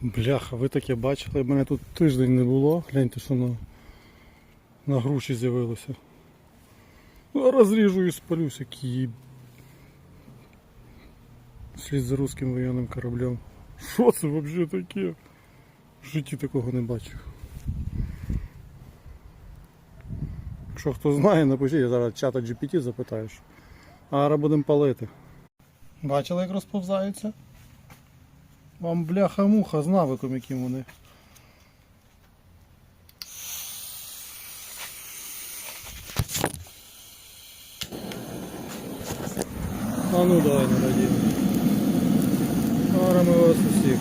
Бляха, ви таке бачили, мене тут тиждень не було. Гляньте, що на, на груші з'явилося. Ну, Розріжу і спалюсь, який слід за русським воєнним кораблем. Що це взагалі таке? В житті такого не бачив. Якщо хто знає, напишіть, я зараз чата GPT запитаєш. А зараз будемо палити. Бачили, як розповзаються? Вам бляха-муха з навиком, яким вони. А ну давай не радімо. Зараз ми вас усіх.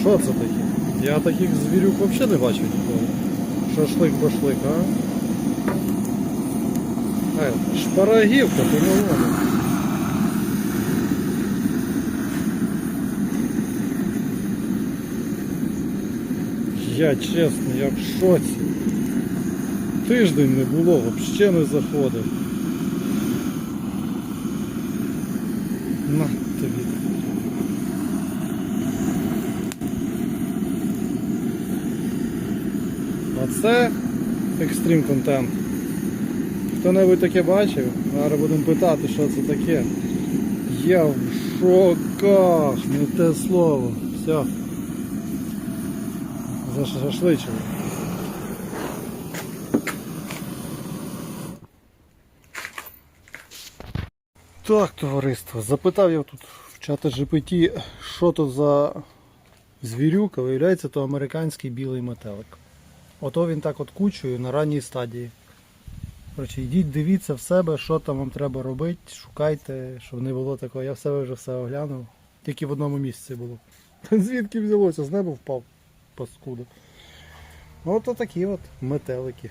Що це таке? Я таких звірюк взагалі не бачив ніколи. Шашлик-башлик, а? Е, шпарагівка, по-новому. Я чесно, я в шоці. Тиждень не було, взагалі не заходив. На тобі. Оце екстрім контент. Хто-небудь таке бачив? Зараз будемо питати, що це таке. Я в шоках, не те слово. Все. Зашашличили. Так, товариство, запитав я тут в чата GPT, що то за звірюка, виявляється, то американський білий метелик. Ото він так от кучою на ранній стадії. Коротше, йдіть, дивіться в себе, що там вам треба робити, шукайте, щоб не було такого. Я в себе вже все оглянув. Тільки в одному місці було. Звідки взялося? З неба впав паскуда. От такі от метелики.